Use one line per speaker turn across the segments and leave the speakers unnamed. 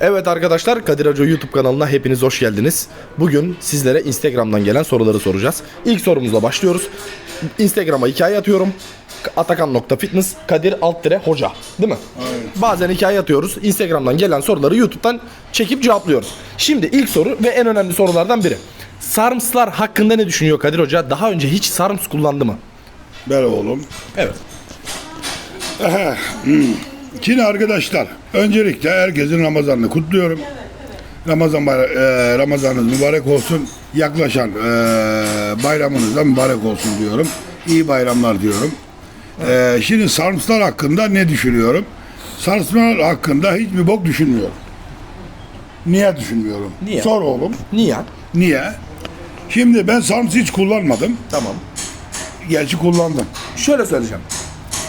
Evet arkadaşlar Kadir Hoca YouTube kanalına hepiniz hoş geldiniz. Bugün sizlere Instagram'dan gelen soruları soracağız. İlk sorumuzla başlıyoruz. Instagram'a hikaye atıyorum. Atakan.fitness Kadir alt dire hoca. Değil mi? Bazen hikaye atıyoruz. Instagram'dan gelen soruları YouTube'dan çekip cevaplıyoruz. Şimdi ilk soru ve en önemli sorulardan biri. Sarmslar hakkında ne düşünüyor Kadir Hoca? Daha önce hiç sarms kullandı mı?
Ver oğlum.
Evet.
Şimdi arkadaşlar öncelikle herkesin Ramazan'ını kutluyorum. Ramazan e, Ramazanınız mübarek olsun. Yaklaşan e, bayramınız da mübarek olsun diyorum. İyi bayramlar diyorum. E, şimdi sarımslar hakkında ne düşünüyorum? Sarımslar hakkında hiçbir bok düşünmüyorum. Niye düşünmüyorum?
Niye?
Sor oğlum.
Niye?
Niye? Şimdi ben sarımsı hiç kullanmadım.
Tamam.
Gerçi kullandım.
Şöyle söyleyeceğim.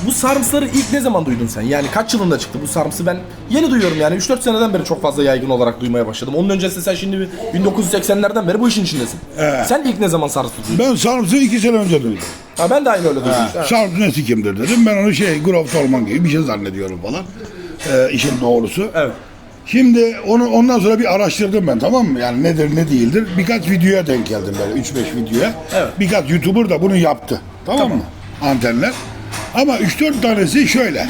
Bu sarımsları ilk ne zaman duydun sen? Yani kaç yılında çıktı bu sarımsı? Ben yeni duyuyorum yani 3-4 seneden beri çok fazla yaygın olarak duymaya başladım. Onun öncesi sen şimdi 1980'lerden beri bu işin içindesin.
Evet.
Sen ilk ne zaman sarımsı duydun?
Ben sarımsı iki sene önce duydum.
Ha, ben de aynı öyle duydum.
Ha. Sarp ne sikimdir dedim. Ben onu şey Grove Orman gibi bir şey zannediyorum falan. Ee, işin doğrusu.
Evet.
Şimdi onu ondan sonra bir araştırdım ben tamam mı? Yani nedir ne değildir. Birkaç videoya denk geldim böyle 3-5 videoya.
Evet.
Birkaç YouTuber da bunu yaptı. Tamam, mı? Antenler. Ama 3-4 tanesi şöyle.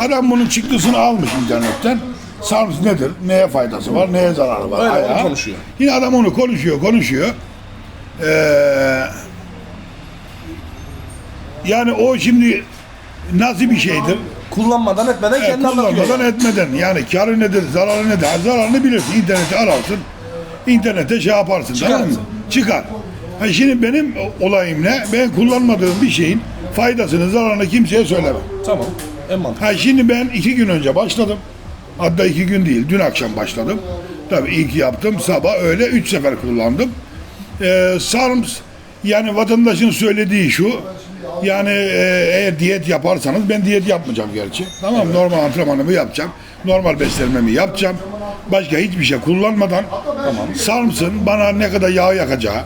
Adam bunun çıktısını almış internetten. SARS nedir? Neye faydası var? Neye zararı var?
Öyle, onu
Ayağı.
konuşuyor.
Yine adam onu konuşuyor, konuşuyor. Ee, yani o şimdi nasıl bir şeydir?
Kullanmadan etmeden
Evet,
kendi anlatıyor.
kullanmadan etmeden yani karı nedir, zararı nedir? Ha, Zararını bilirsin. İnternete ararsın. İnternete şey yaparsın. Tamam mı?
Çıkarsın.
Çıkar. Ha, şimdi benim olayım ne? Ben kullanmadığım bir şeyin faydasını, zararını kimseye söylemem.
Tamam. En mantıklı.
Ha, şimdi ben iki gün önce başladım. Hatta iki gün değil, dün akşam başladım. Tabii ilk yaptım, sabah öyle üç sefer kullandım. Ee, SARMS, yani vatandaşın söylediği şu, yani e, eğer diyet yaparsanız, ben diyet yapmayacağım gerçi. Tamam mı? Normal antrenmanımı yapacağım. Normal beslenmemi yapacağım. Başka hiçbir şey kullanmadan tamam. SARMS'ın bana ne kadar yağ yakacağı,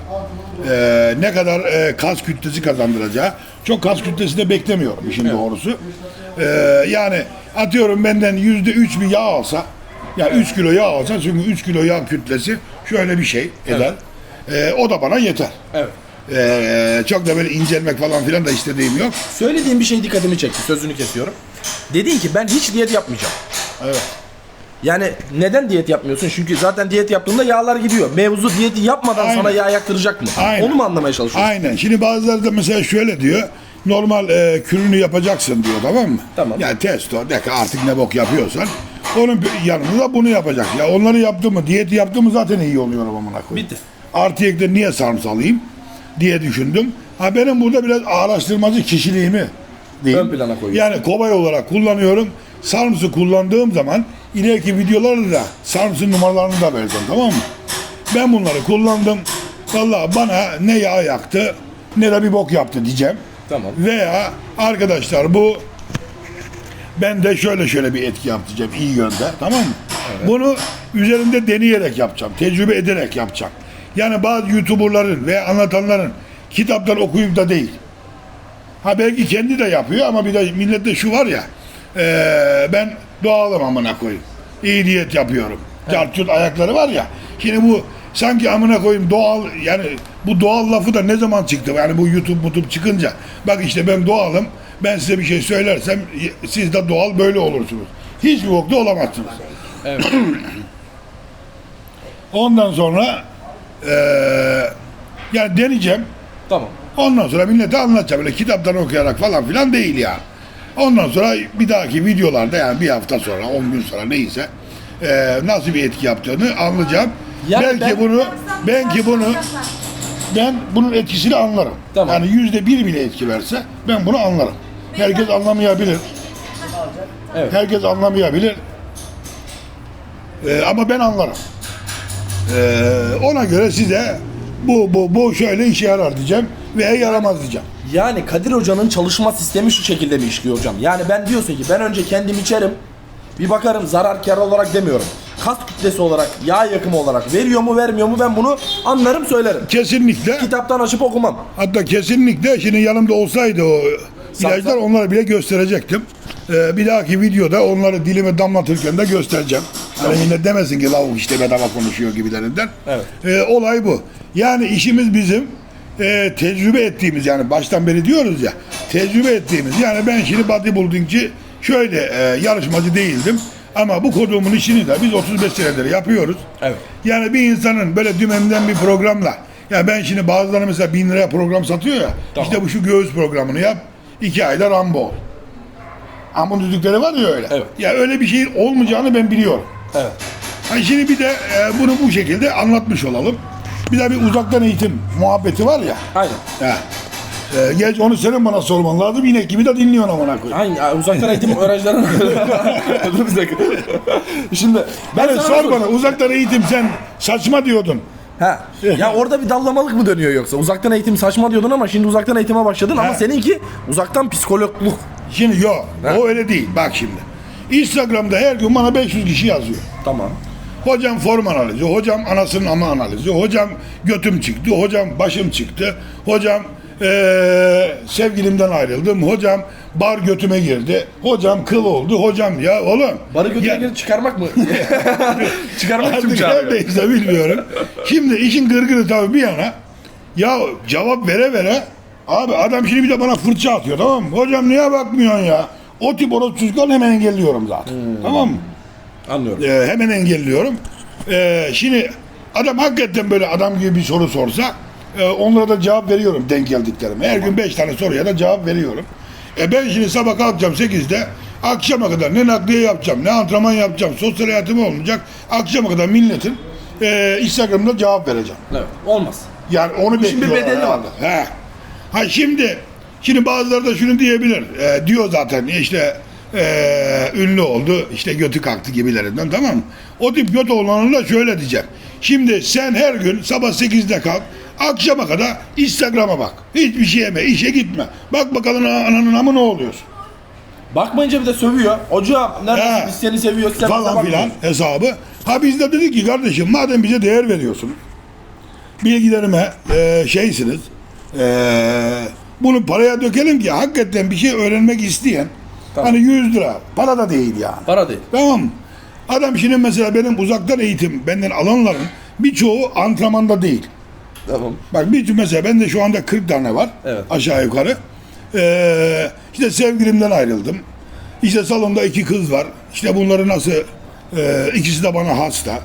e, ne kadar e, kas kütlesi kazandıracağı, çok kas kütlesi de beklemiyorum işin doğrusu. E, yani atıyorum benden yüzde üç bir yağ alsa, ya 3 kilo yağ alsa çünkü 3 kilo yağ kütlesi şöyle bir şey eder. E, o da bana yeter.
Evet.
E, çok da böyle incelmek falan filan da istediğim yok.
Söylediğim bir şey dikkatimi çekti. Sözünü kesiyorum. Dedin ki ben hiç diyet yapmayacağım.
Evet.
Yani neden diyet yapmıyorsun? Çünkü zaten diyet yaptığında yağlar gidiyor. Mevzu diyeti yapmadan
Aynen.
sana yağ yaktıracak mı?
Aynen.
Onu mu anlamaya çalışıyorsun?
Aynen. Şimdi bazıları da mesela şöyle diyor. Normal e, kürünü yapacaksın diyor tamam mı?
Tamam.
Yani testo, deka artık ne bok yapıyorsan onun yanında da bunu yapacak. Ya onları yaptı mı, diyeti yaptı mı zaten iyi oluyorum amına koyayım.
Bitti.
Artı ekle niye sarımsı alayım diye düşündüm. Ha benim burada biraz araştırmacı kişiliğimi diyeyim.
Ön plana koyuyorsun.
Yani kobay olarak kullanıyorum. Sarımsı kullandığım zaman ileriki videolarda da sarımsın numaralarını da vereceğim tamam mı? Ben bunları kullandım. Vallahi bana ne yağ yaktı ne de bir bok yaptı diyeceğim.
Tamam.
Veya arkadaşlar bu ben de şöyle şöyle bir etki yapacağım iyi yönde tamam mı? Bunu üzerinde deneyerek yapacağım. Tecrübe ederek yapacağım. Yani bazı YouTuber'ların ve anlatanların kitaptan okuyup da değil. Ha belki kendi de yapıyor ama bir de millette şu var ya eee, ben doğalım amına koyayım. İyi diyet yapıyorum. Cartçut ayakları var ya. Şimdi bu sanki amına koyayım doğal yani bu doğal lafı da ne zaman çıktı? Yani bu YouTube YouTube çıkınca bak işte ben doğalım. Ben size bir şey söylersem siz de doğal böyle olursunuz. Hiçbir bokta olamazsınız.
Evet.
Ondan sonra eee yani deneyeceğim.
tamam.
Ondan sonra millete anlatacağım. Böyle kitaptan okuyarak falan filan değil ya. Ondan sonra bir dahaki videolarda yani bir hafta sonra, 10 gün sonra neyse eee, nasıl bir etki yaptığını anlayacağım.
Yani
belki
ben-
bunu belki bunu ben bunun etkisini anlarım.
Tamam.
Yani yüzde bir bile etki verse ben bunu anlarım. Herkes anlamayabilir.
Evet.
Herkes anlamayabilir. Eee, ama ben anlarım. Eee, ona göre size bu bu bu şöyle işe yarar diyeceğim veya yaramaz diyeceğim.
Yani Kadir Hoca'nın çalışma sistemi şu şekilde mi işliyor hocam? Yani ben diyorsun ki ben önce kendim içerim. Bir bakarım zarar kar olarak demiyorum. Kas kütlesi olarak, yağ yakımı olarak veriyor mu vermiyor mu ben bunu anlarım söylerim.
Kesinlikle.
Kitaptan açıp okumam.
Hatta kesinlikle şimdi yanımda olsaydı o ilaçlar onlara bile gösterecektim. Ee, bir dahaki videoda onları dilime damlatırken de göstereceğim. Yani yine demesin ki lavuk işte bedava konuşuyor gibilerinden.
Evet.
Ee, olay bu. Yani işimiz bizim e, tecrübe ettiğimiz yani baştan beri diyoruz ya tecrübe ettiğimiz yani ben şimdi bodybuildingci şöyle e, yarışmacı değildim ama bu konumun işini de biz 35 senedir yapıyoruz.
Evet.
Yani bir insanın böyle dümenden bir programla ya ben şimdi bazıları mesela bin liraya program satıyor ya
Tamam.
işte bu şu göğüs programını yap iki ayda Rambo ol. Ama düdükleri var ya öyle.
Evet.
Ya öyle bir şeyin olmayacağını ben biliyorum.
Evet.
Hani şimdi bir de e, bunu bu şekilde anlatmış olalım. Bir de bir uzaktan eğitim muhabbeti var ya.
Aynen.
Ha. E, geç onu senin bana sorman lazım. İnek gibi de dinliyorsun amına koyayım.
Aynen. Uzaktan eğitim öğrencilerin... Dur bir dakika. Şimdi ben
Evet, sor bana uzaktan eğitim sen saçma diyordun.
Ha. Ya orada bir dallamalık mı dönüyor yoksa? Uzaktan eğitim saçma diyordun ama şimdi uzaktan eğitime başladın ama
Ha.
seninki uzaktan psikologluk.
Şimdi yok
Ha.
o öyle değil. Bak şimdi. Instagram'da her gün bana 500 kişi yazıyor.
Tamam.
Hocam form analizi, hocam anasının ama analizi, hocam götüm çıktı, hocam başım çıktı, hocam eee, sevgilimden ayrıldım, hocam bar götüme girdi, hocam kıl oldu, hocam ya oğlum.
Barı götüne
ya,
girip çıkarmak mı? çıkarmak için çağırıyor.
neredeyse bilmiyorum. Şimdi işin gırgırı tabii bir yana. Ya cevap vere vere abi adam şimdi bir de bana fırça atıyor tamam mı? Hocam niye bakmıyorsun ya? O tip orospu çocuklarını hemen engelliyorum zaten. Tamam mı?
Anlıyorum.
Ee, hemen engelliyorum. Ee, şimdi adam hakikaten böyle adam gibi bir soru sorsa e, onlara da cevap veriyorum denk geldiklerime. Her gün beş tane soruya da cevap veriyorum. E ben şimdi sabah kalkacağım 8'de akşama kadar ne nakliye yapacağım ne antrenman yapacağım sosyal hayatım olmayacak. Akşama kadar milletin e, Instagram'da cevap vereceğim.
Evet. Olmaz.
Yani onu
işin bir
bekliyorlar
bedeli var.
He. Ha şimdi şimdi bazıları da şunu diyebilir. E, diyor zaten işte e, ünlü oldu işte götü kalktı gibilerinden tamam mı? O tip göt olanına da şöyle diyeceğim. Şimdi sen her gün sabah 8'de kalk akşama kadar Instagram'a bak. Hiçbir şey yeme, işe gitme. Bak bakalım ananın amı ne oluyorsun?
Bakmayınca bir de sövüyor. Hocam neredesin
He.
biz seni seviyoruz sen bize
falan filan hesabı. Ha biz de dedik ki kardeşim madem bize değer veriyorsunuz, bilgilerime e, şeysiniz, e, bunu paraya dökelim ki hakikaten bir şey öğrenmek isteyen,
Tamam.
hani 100 lira, para da değil yani.
Para değil.
Tamam mı? Adam şimdi mesela benim uzaktan eğitim benden alanların birçoğu antrenmanda değil.
Tamam.
Bak bir mesela bende şu anda 40 tane var
Evet.
aşağı yukarı. Ee, işte sevgilimden ayrıldım. İşte salonda iki kız var. İşte bunları nasıl e, ikisi de bana hasta.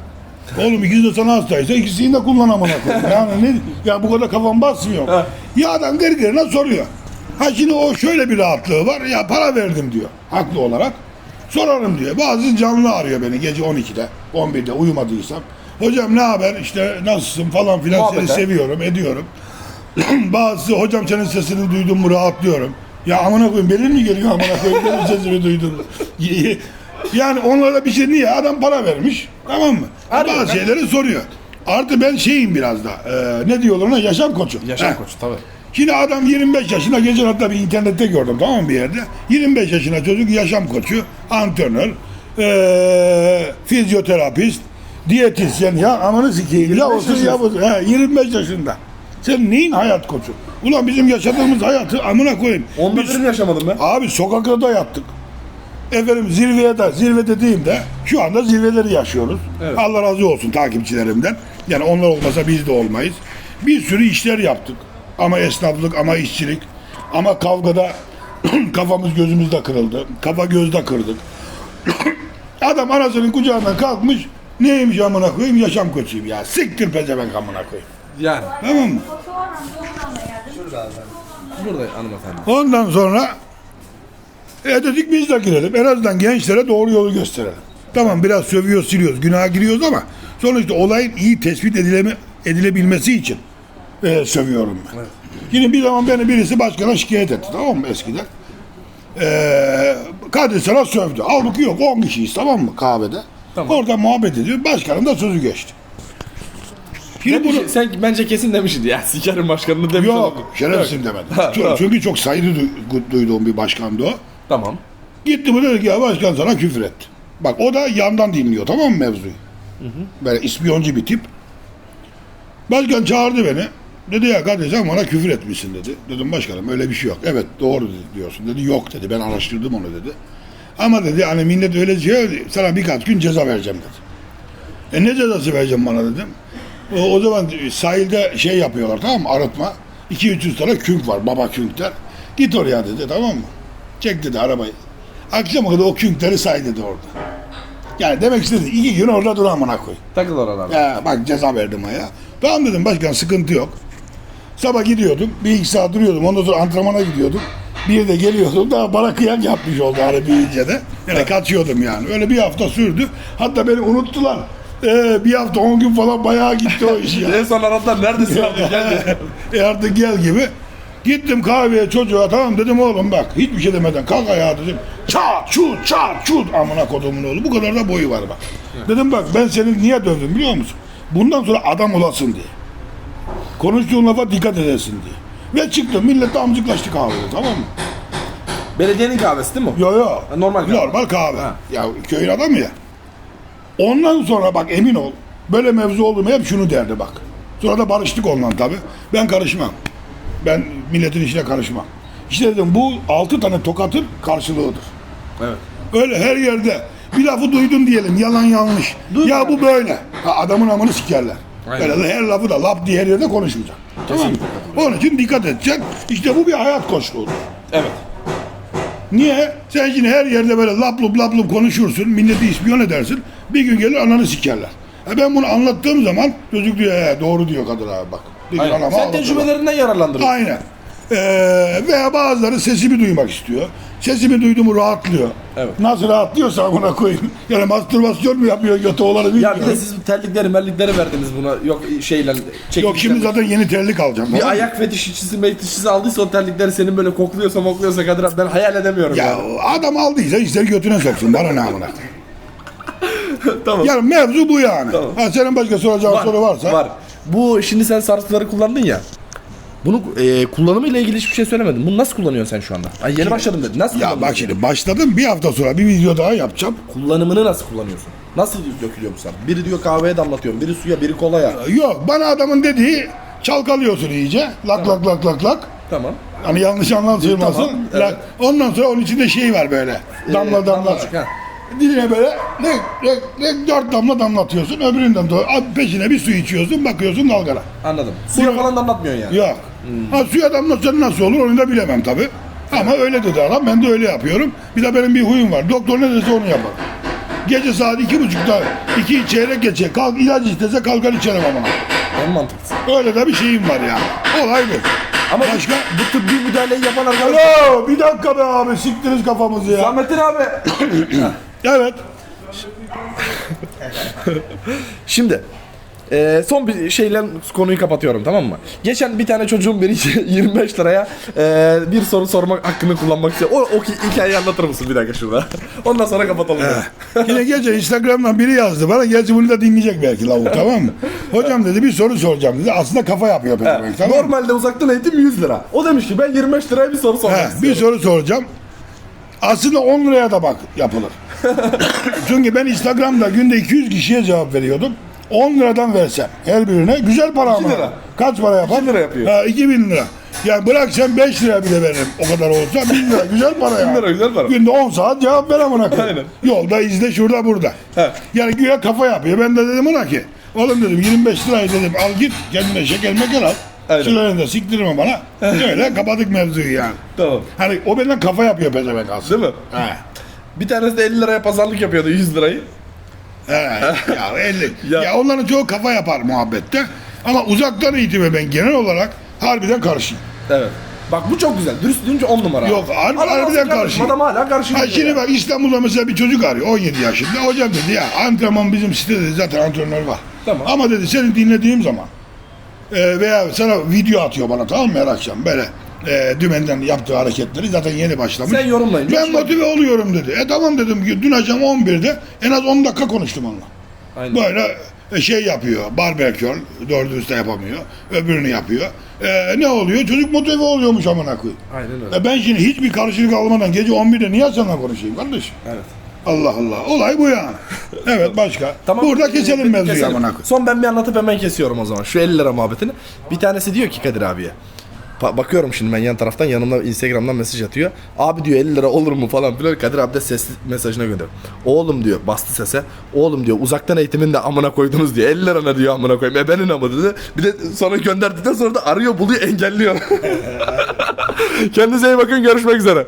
Oğlum ikisi de sana hastaysa ikisini de kullan amına koyayım. Yani ne, ya bu kadar kafam basmıyor. Ya adam gırgırına soruyor. Ha şimdi o şöyle bir rahatlığı var. Ya para verdim diyor. Haklı olarak. Sorarım diyor. Bazı canlı arıyor beni gece 12'de, 11'de uyumadıysam. Hocam ne haber? İşte nasılsın falan filan
Muhabbete.
seni seviyorum, ediyorum. Bazısı hocam senin sesini duydum mu rahatlıyorum. Ya amına koyayım benim mi geliyor amına koyayım benim sesimi duydun. yani onlara bir şey niye? Adam para vermiş. Tamam mı?
Arıyor,
Bazı şeyleri soruyor. Artı ben şeyim biraz da. e, ne diyorlar ona? Yaşam koçu.
Yaşam
Heh.
koçu tabii.
Şimdi adam 25 yaşında geçen hatta bir internette gördüm tamam mı bir yerde. 25 yaşında çocuk yaşam koçu, antrenör, eee fizyoterapist, diyetisyen ya amanı sikeyim ya
25
olsun ya. He, 25 yaşında. Sen neyin hayat koçu? Ulan bizim yaşadığımız hayatı amına koyayım.
Onda
Biz-
birini yaşamadım ben.
Abi sokakta da yattık. Efendim zirveye de zirve dediğimde şu anda zirveleri yaşıyoruz.
Evet.
Allah razı olsun takipçilerimden. Yani onlar olmasa biz de olmayız. Bir sürü işler yaptık. Ama esnaflık ama işçilik. Ama kavgada kafamız gözümüzde kırıldı. Kafa gözde kırdık. Adam anasının kucağından kalkmış. Neymiş amına koyayım yaşam koçuyum ya. Siktir pezevenk amına koyayım.
Yani.
Tamam mı?
Burada hanımefendi.
Ondan sonra e dedik biz de girelim. En azından gençlere doğru yolu gösterelim. Tamam biraz sövüyoruz, siliyoruz, günaha giriyoruz ama sonuçta olayın iyi tespit edileme, edilebilmesi için e, sövüyorum ben. Şimdi bir zaman beni birisi başkana şikayet etti tamam mı eskiden? E, Kadir sana sövdü. Halbuki yok 10 kişiyiz tamam mı kahvede.
Tamam.
Orada muhabbet ediyor. Başkanın da sözü geçti. Şimdi
Demiş,
bunu...
sen bence kesin demişsin ya sikerim başkanını demiş
Yok
olabilir.
şerefsim demedim.
Ha,
Çünkü-
tamam.
Çünkü çok saygı du- duyduğum bir başkandı o.
Tamam.
Gitti bu dedi ki ya başkan sana küfür etti. Bak o da yandan dinliyor tamam mı mevzuyu? Böyle ispiyoncu bir tip. Başkan çağırdı beni. Dedi ya kardeş sen bana küfür etmişsin dedi. Dedim başkanım öyle bir şey yok. Evet doğru diyorsun dedi. Yok dedi ben araştırdım onu dedi. Ama dedi hani millet öyle diyor sana birkaç gün ceza vereceğim dedi. E ne cezası vereceğim bana dedim. O, o zaman sahilde şey yapıyorlar tamam mı arıtma. 2-300 tane künk var baba künkler. Git oraya dedi tamam mı? Çek dedi arabayı. Akşama kadar o künkleri say dedi orada. Yani demek istedi iki gün orada dur amına koy.
Takıl oralarda.
Ya bak ceza verdim ha ya. Tamam dedim başkan sıkıntı yok. Sabah gidiyordum. Bir iki saat duruyordum. Ondan sonra antrenmana gidiyordum. Bir de geliyordum. Daha bana kıyak yapmış oldu hani büyüyünce de. Yani kaçıyordum yani. Öyle bir hafta sürdü. Hatta beni unuttular. Ee, bir hafta on gün falan bayağı gitti o iş ya.
En son aradılar neredesin abi gel
e artık gel gibi. Gittim kahveye çocuğa tamam dedim oğlum bak hiçbir şey demeden kalk ayağa dedim. Çat çut çat çut amına kodumun oğlu bu kadar da boyu var bak. Dedim bak ben seni niye dövdüm biliyor musun? Bundan sonra adam olasın diye. Konuştuğun lafa dikkat edesin diye. Ve çıktım milletle amcıklaştık kahvede tamam mı?
Belediyenin kahvesi değil mi?
Yo yo.
normal kahve.
Normal kahve.
Ha.
Ya köyün adamı ya. Ondan sonra bak emin ol. Böyle mevzu oldu mu hep şunu derdi bak. Sonra da barıştık ondan tabi. Ben karışmam. Ben milletin işine karışmam. İşte dedim bu altı tane tokatın karşılığıdır.
Evet.
Öyle her yerde bir lafı duydun diyelim yalan yanlış. Ya bu böyle. Ha, adamın amını sikerler.
Aynen.
Öyle her lafı da laf diye her yerde konuşmayacak. Tamam mı? Onun için dikkat edeceksin. İşte bu bir hayat koçluğudur.
Evet.
Niye? Sen şimdi her yerde böyle lap lup lap lup konuşursun, milleti ispiyon edersin. Bir gün gelir ananı sikerler. E ben bunu anlattığım zaman çocuk diyor he, doğru diyor Kadir abi bak. Bir gün
Aynen.
anama
Sen
anlatıyorlar.
tecrübelerinden yararlandırıyorsun.
Aynen. Ee, veya bazıları sesimi duymak istiyor. Sesimi duydu mu rahatlıyor.
Evet.
Nasıl rahatlıyorsa buna koyayım. Yani mastürbasyon mu yapıyor götü olanı bilmiyorum.
Ya bir de siz bu terlikleri mellikleri verdiniz buna. Yok şeyle çekilişten.
Yok şimdi zaten yeni terlik alacağım.
bir ayak fetişçisi fetişçisi aldıysa o terlikleri senin böyle kokluyorsa mokluyorsa Kadir abi ben hayal edemiyorum
Ya
yani.
adam aldıysa ister götüne soksun bana ne amına.
tamam.
Yani mevzu bu yani.
Tamam.
Ha, senin başka soracağın soru varsa.
Var. Bu şimdi sen sarsıntıları kullandın ya. Bunu e, kullanımıyla ilgili hiçbir şey söylemedin. Bunu nasıl kullanıyorsun sen şu anda? Ay yeni başladım dedin. Nasıl
Ya
kullanıyorsun?
bak şimdi başladım bir hafta sonra bir video daha yapacağım.
Kullanımını nasıl kullanıyorsun? Nasıl dökülüyor bu sana? Biri diyor kahveye damlatıyorum, biri suya, biri kolaya.
Yok bana adamın dediği çalkalıyorsun iyice. Lak lak lak lak lak.
Tamam.
Hani yanlış anlaşılmasın.
Tamam, evet.
Lak. Ondan sonra onun içinde şey var böyle. Damla
Ee,
damla.
damlacık, ha.
Diline böyle ne, ne, ne, dört damla damlatıyorsun. Öbüründen doğru peşine bir su içiyorsun bakıyorsun dalgana.
Anladım. Suya falan damlatmıyorsun yani.
Yok. Ha, suya damlatsan nasıl olur onu da bilemem tabi. Ama öyle dedi adam ben de öyle yapıyorum. Bir de benim bir huyum var. Doktor ne dese onu yaparım. Gece saat iki buçukta iki çeyrek geçe kalk ilaç istese kalkar içerim ama.
En mantıklısı.
Öyle de bir şeyim var yani. Olay bu.
Ama
Başka?
bu tıbbi müdahaleyi yapan arkadaş...
Alo bir dakika be abi siktiniz kafamızı ya.
Samettin abi.
Evet.
Şimdi e, son bir şeyle konuyu kapatıyorum tamam mı? Geçen bir tane çocuğun biri 25 liraya e, bir soru sormak hakkını kullanmak istiyor. O, o hi- hikayeyi anlatır mısın bir dakika şurada? Ondan sonra kapatalım.
Yine gece Instagram'dan biri yazdı bana. Gerçi bunu da dinleyecek belki lavuk tamam mı? Hocam dedi bir soru soracağım dedi. Aslında kafa yapıyor pezevenk tamam mı?
Normalde uzaktan eğitim 100 lira. O demiş ki ben 25 liraya bir soru sormak
He, bir
istiyorum.
soru soracağım. Aslında 10 liraya da bak yapılır. Çünkü ben Instagram'da günde 200 kişiye cevap veriyordum. 10 liradan versem her birine güzel para ama.
lira.
Kaç para yapar?
2 lira yapıyor.
Ha, 2000 lira. Yani bırak sen 5 lira bile veririm o kadar olsa 1000 lira güzel para ya.
1000 lira güzel para.
Günde 10 saat cevap ver amına koyayım.
Aynen.
Yolda izle şurada burada.
He.
Yani güya kafa yapıyor. Ben de dedim ona ki oğlum dedim 25 lirayı dedim al git kendine şeker meker al.
Aynen.
Şuralarını da siktirme bana. Öyle kapadık mevzuyu yani.
Tamam.
Hani o benden kafa yapıyor pezevenk aslında.
Değil mi?
He.
Bir tanesi de 50 liraya pazarlık yapıyordu 100 lirayı.
He. ya 50.
Ya-
ya. onların çoğu kafa yapar muhabbette. Ama uzaktan eğitime ben genel olarak harbiden karşıyım.
Evet. Bak bu çok güzel. Dürüst dürünce 10 numara.
Yok, harbi-
Adam
harbiden karşıyım.
Adam hala karşı.
Ha şimdi bak İstanbul'da mesela bir çocuk arıyor 17 yaşında. Hocam dedi ya antrenman bizim sitede zaten antrenör var.
Tamam.
Ama dedi seni dinlediğim zaman e, veya sana video atıyor bana tamam mı her akşam böyle e, dümenden yaptığı hareketleri zaten yeni başlamış.
Sen yorumlayınca
Ben
hoşuna
motive oluyorum dedi. E tamam dedim ki dün akşam 11'de en az 10 dakika konuştum onunla.
Aynen.
Böyle e, şey yapıyor, barber curl, doğru dürüst de yapamıyor, öbürünü yapıyor. E, ne oluyor? Çocuk motive oluyormuş amına koyayım.
Aynen öyle.
E ben şimdi hiçbir karşılık almadan gece 11'de niye seninle konuşayım kardeş?
Evet.
Allah Allah. Olay bu yani. Evet başka. Burada
Ee,
keselim mevzuyu amına koyayım.
Son ben bir anlatıp hemen kesiyorum o zaman. Şu 50 lira muhabbetini. Bir tanesi diyor ki Kadir abiye. Bakıyorum şimdi ben yan taraftan yanımda Instagram'dan mesaj atıyor. Abi diyor 50 lira olur mu falan filan. Kadir abi de sesli mesajına gönderiyor. Oğlum diyor bastı sese. Oğlum diyor uzaktan eğitimin de amına koydunuz diyor. 50 lira ne diyor amına koyayım. Ebenin amı dedi. Bir de sonra gönderdikten sonra da arıyor buluyor engelliyor. Kendinize iyi bakın görüşmek üzere.